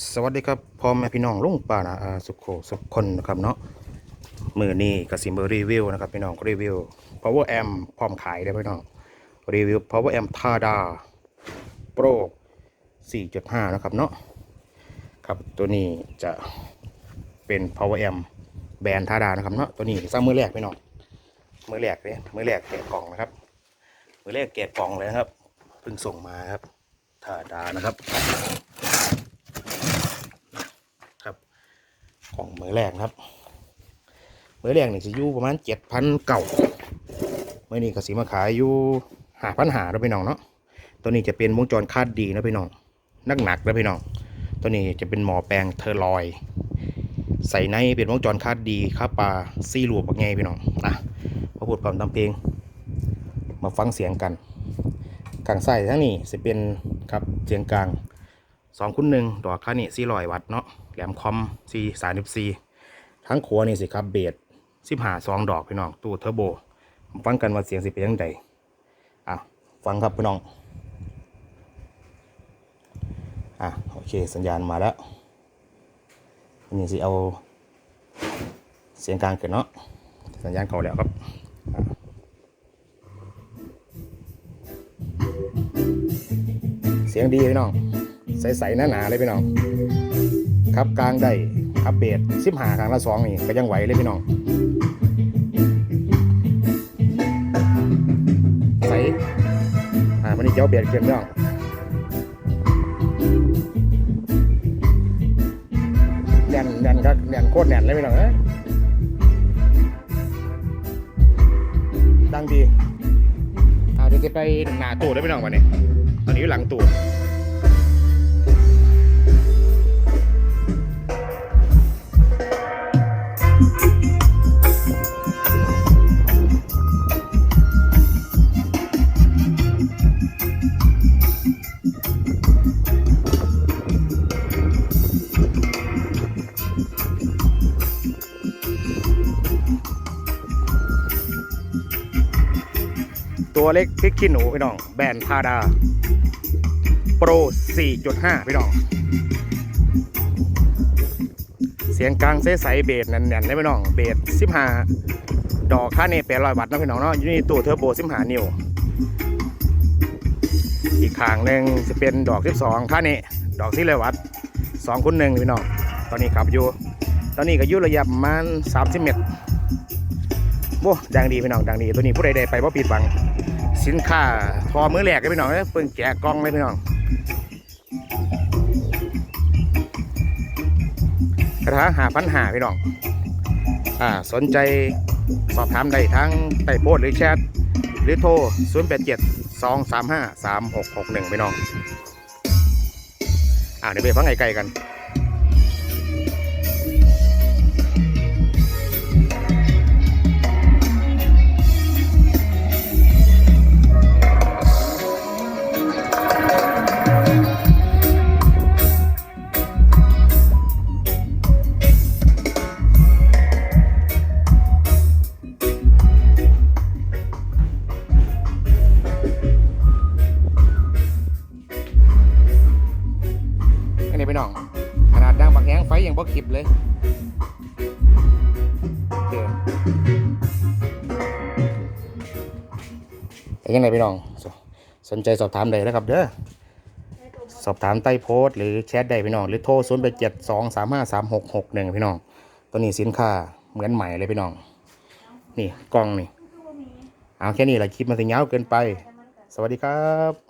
สวัสดีครับพ่อแม่พี่น้องลุงป้านะอาสุขโขสุขคนนะครับเนาะมือนี้กสิมเบอรีวิวนะครับพี่น้องรีวิว power amp พร้อมขายได้พี่น้องรีวิว power amp ทาดา pro 4.5 นะครับเนาะครับตัวนี้จะเป็น power amp แบรนด์ทาดานะครับเนาะตัวนี้สร้างมือแรกพี่น้องมือแรกเลยมือแรกแกะกล่องนะครับมือแรกแกะกล่องเลยนะครับเพิ่งส่งมาครับทาดานะครับ ของมือแรกครับมือแรกนี่จะอยู่ประมาณเจ็ดพันเก่ามื่อนี้ก็สีมาขายอยู่หาพันหาแล้วพี่น้องเนาะตัวนี้จะเป็นวงจรคาดดีนะพี่น้องนักหนักๆนะพี่น้อง ตัวนี้จะเป็นหมอแปลงเทอร์ลอย ใส่ในเป็นวงจรคาดดีค่าปลาซีรูปบักไงพี่น้องนะพอพูดความตามเพลง มาฟังเสียงกันกลางไส้ทั้งนี้จะเป็นครับเสียงกลางสองคูณหนึ่งดอกค่านี่สี่ร้อยวัตต์เนาะ แหลมคอมสี่สามสิบสี่ทั้งขัวนี่สิครับเบสสิบห้าสองดอกพี่น้องตู้เทอร์โบ ฟังกันว่าเสียงสิเป็นยังไงอะฟังครับพี่น้อง อะโอเคสัญญาณมาแล้วนี่สิเอาเสียงกลางขึ้นเนาะสัญญาณเข้าแล้วครับอะเสียงดีพี่น้อง ใสๆหนาๆเลยพี่น้อง ครับกลางได้ครับเบสสิบหาครั้งละสองนี่ก็ยังไหวเลยพี่น้องใสอ่าวันนี้เจ้าเบสเกมพี่น้องแน่นแน่นครับแน่นโคตรแน่นเลยพี่น้องเอ้ยดังดีอ่าเดี๋ยวจะไปหน้าตู้ได้พี่น้องวันนี้ตอนนี้อยู่หลังตู้ ตัวเล็กพริกขี้หนูพี่น้อง แบรนด์ทาดา โปร 4.5 พี่น้อง เสียงกลางเสใสเบสแน่นๆเลยพี่น้อง เบส15 ดอกค่าเนแปดร้อยวัตต์นะพี่น้องเนาะอยู่นี่ตัวเทอร์โบ15นิ้ว อีกข้างหนึ่งจะเป็นดอก 12ค่าเน่ดอกที่เลยวัตต์2คูณ1พี่น้อง ตอนนี้ขับอยู่ ตอนนี้ก็ยู่ระยะประมาณ30เมตร โอ้ดังดีพี่น้องดังดีตัวนี้ผู้ใดได้ไปว่าปิดบัง สินค้าทอมือแหลกเลยพี่น้องเพิ่งแกะกล่องเลยพี่น้องกระถาหาพันหาพี่น้องอ่าสนใจสอบถามได้ทั้งใต้โพสหรือแชทหรือโทร 0 8 7 2 3 5 3 6 6 1พี่น้องอ่าเดี๋ยวไปฟังไกลๆกัน กแห้งไฟยังบ่ขิบเลยโอเคเป็นยังไงพี่น้องสสนใจสอบถามได้นะครับ เด้อสอบถามใต้โพสต์หรือแชทได้พี่น้อง หรือโทร0 8 7 2 3 5 3 6 6 1พี่น้อง ตัวนี้สินค้าเหมือนใหม่เลยพี่น้อง นี่กล้องนี่ เอาแค่นี้แหละคลิปมันสิยาวเกินไป สวัสดีครับ